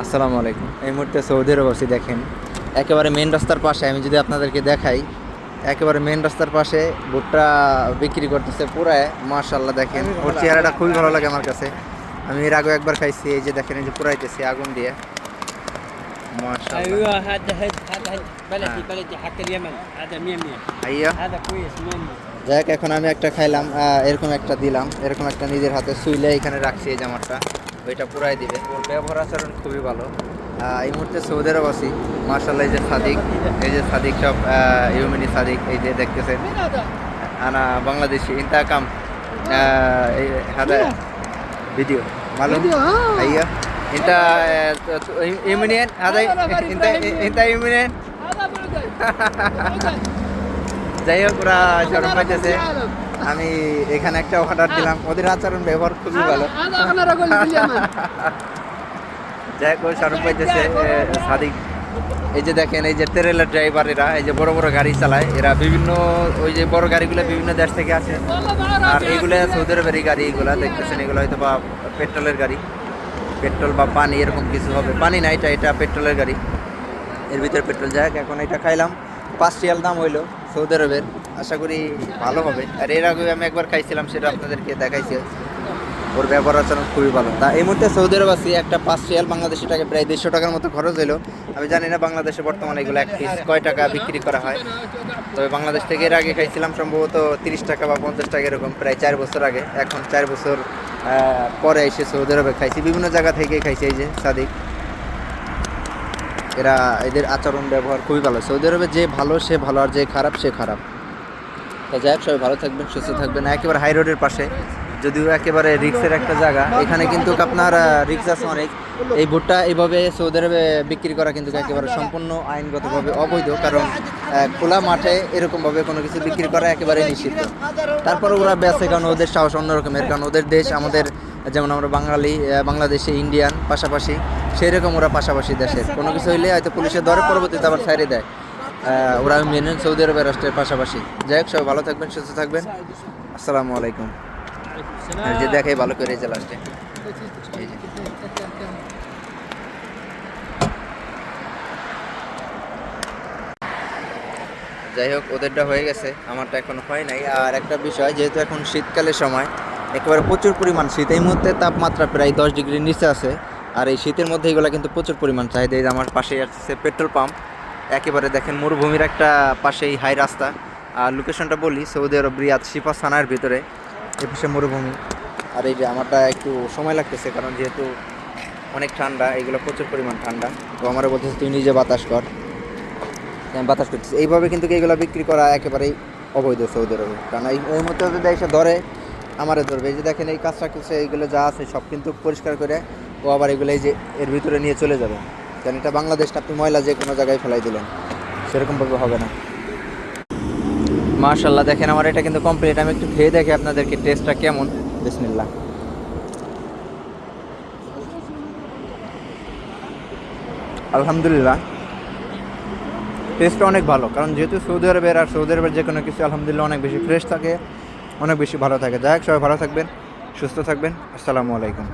আসসালামু আলাইকুম এই মুহূর্তে সৌদি আরব আছি দেখেন একেবারে মেন রাস্তার পাশে আমি যদি আপনাদেরকে দেখাই একেবারে মেন রাস্তার পাশে ভুট্টা বিক্রি করতেছে পুরায় মার্শাল্লাহ দেখেন ওর চেহারাটা খুবই ভালো লাগে আমার কাছে আমি এর আগে একবার খাইছি এই যে দেখেন এই যে পুরাইতেছি আগুন দিয়ে মার্শাল্লাহ ايوه هذا هذا هذا بلدي آه. بلدي حق اليمن هذا 100 100 আইয়া هذا كويس 100 যাই হোক, এখন আমি একটা খাইলাম আহ, এরকম একটা দিলাম এরকম একটা নিজের হাতে শুইলে এখানে রাখছি এই জামাটা ওইটা পুরাই দিবে। ওর ব্যবহার আচরণ খুবই ভালো। এই মুহূর্তে সৌদের বাসি মার্শাল মার্শাল্লাহ এই যে সাদিক এই যে সাদিক সব ইউমিনি সাদিক এই যে দেখতেছেন। আনা বাংলাদেশি ইন্তাকাম হাদা ভিডিও। মালুম আইয়া ইন্তা ইউমিনিয়ান হাদা ইন্তা ইন্তা ইউমিনিয়ান যাই হোক ওরা চরম পাইতেছে। আমি এখানে একটা অর্ডার দিলাম। ওদের আচরণ ব্যবহার খুবই ভালো। যাই হোক সরব পাইতেছে সাদিক। এই যে দেখেন এই যে ট্রেলার ড্রাইভার এরা এই যে বড় বড় গাড়ি চালায় এরা বিভিন্ন ওই যে বড় গাড়িগুলো বিভিন্ন দেশ থেকে আসে। আর এইগুলো সৌদি আরবের গাড়ি এগুলো দেখতেছেন এগুলো হয়তো বা পেট্রোলের গাড়ি। পেট্রোল বা পানি এরকম কিছু হবে। পানি না এটা এটা পেট্রোলের গাড়ি। এর ভিতরে পেট্রোল। যাক এখন এটা খাইলাম। পাঁচ রিয়াল দাম হইল। সৌদি আরবের, আশা করি ভালো হবে। আর এর আগে আমি একবার খাইছিলাম, সেটা আপনাদেরকে দেখাইছি। ওর ব্যবহার আচরণ খুবই ভালো। তা এই মুহূর্তে সৌদি আরব আছি, একটা পাঁচ রিয়াল বাংলাদেশি টাকা, প্রায় দেড়শো টাকার মতো খরচ হইল। আমি জানি না বাংলাদেশে বর্তমানে এগুলো এক পিস কয় টাকা বিক্রি করা হয়। তবে বাংলাদেশ থেকে এর আগে খাইছিলাম, সম্ভবত তিরিশ টাকা বা পঞ্চাশ টাকা এরকম, প্রায় চার বছর আগে। এখন চার বছর পরে এসে সৌদি আরবে খাইছি। বিভিন্ন জায়গা থেকে খাইছি এই যে সাদিক। এরা এদের আচরণ ব্যবহার খুবই ভালো। সৌদি আরবে যে ভালো, সে ভালো, আর যে খারাপ, সে খারাপ। তো যাই হোক, সবাই ভালো থাকবেন, সুস্থ থাকবেন। একেবারে হাই রোডের পাশে, যদিও একেবারে রিক্সের একটা জায়গা। এখানে কিন্তু আপনার রিক্স আছে অনেক। এই ভুট্টা এইভাবে সৌদি আরবে বিক্রি করা কিন্তু একেবারে সম্পূর্ণ আইনগতভাবে অবৈধ, কারণ খোলা মাঠে এরকমভাবে কোনো কিছু বিক্রি করা একেবারে নিষিদ্ধ। তারপরে ওরা বেচে কারণ ওদের সাহস অন্যরকমের, কারণ ওদের দেশ আমাদের, যেমন আমরা বাঙালি বাংলাদেশে, ইন্ডিয়ান পাশাপাশি। সেই রকম ওরা পাশাপাশি দেশের কোনো কিছু হইলে হয়তো পুলিশের ধরে পরবর্তীতে আবার ছাড়িয়ে দেয়। ওরা মেনে সৌদি আরবের রাষ্ট্রের পাশাপাশি। যাই হোক সবাই ভালো থাকবেন সুস্থ থাকবেন। আসসালামু আলাইকুম। যে দেখাই ভালো করে যে লাস্টে। যাই হোক ওদেরটা হয়ে গেছে। আমারটা এখন হয় নাই। আর একটা বিষয় যেহেতু এখন শীতকালের সময় একেবারে প্রচুর পরিমাণ শীত এই মুহূর্তে তাপমাত্রা প্রায় দশ ডিগ্রির নিচে আছে। আর এই শীতের মধ্যে এগুলো কিন্তু প্রচুর পরিমাণ চাহিদা। এই যে আমার পাশেই আসছে পেট্রোল পাম্প। একেবারে দেখেন মরুভূমির একটা পাশেই হাই রাস্তা। আর লোকেশনটা বলি, সৌদি আরব, রিয়াদ, শিপা সানার ভিতরে। এ পাশে মরুভূমি। আর এই যে আমারটা একটু সময় লাগতেছে, কারণ যেহেতু অনেক ঠান্ডা, এগুলো প্রচুর পরিমাণ ঠান্ডা। তো আমার বলতেছে, তুই নিজে বাতাস কর। আমি বাতাস করতেছি। এইভাবে কিন্তু এইগুলো বিক্রি করা একেবারেই অবৈধ সৌদি আরবে। কারণ এই এই মধ্যে যদি এসে ধরে, আমারে ধরবে। এই যে দেখেন এই কাজটা কিছু এইগুলো যা আছে সব কিন্তু পরিষ্কার করে ও আবার এগুলো যে এর ভিতরে নিয়ে চলে যাবে। কারণ এটা বাংলাদেশটা আপনি ময়লা যে কোনো জায়গায় ফেলাই দিলেন। সেরকমভাবে হবে না। মার্শাল্লাহ দেখেন আমার এটা কিন্তু কমপ্লিট আমি একটু খেয়ে দেখি আপনাদেরকে টেস্টটা কেমন। বিসমিল্লাহ। আলহামদুলিল্লাহ। টেস্টটা অনেক ভালো, কারণ যেহেতু সৌদি আরবের আর সৌদি আরবের যে কোনো কিছু আলহামদুলিল্লাহ অনেক বেশি ফ্রেশ থাকে, অনেক বেশি ভালো থাকে। যাই হোক, সবাই ভালো থাকবেন, সুস্থ থাকবেন। আসসালামু আলাইকুম।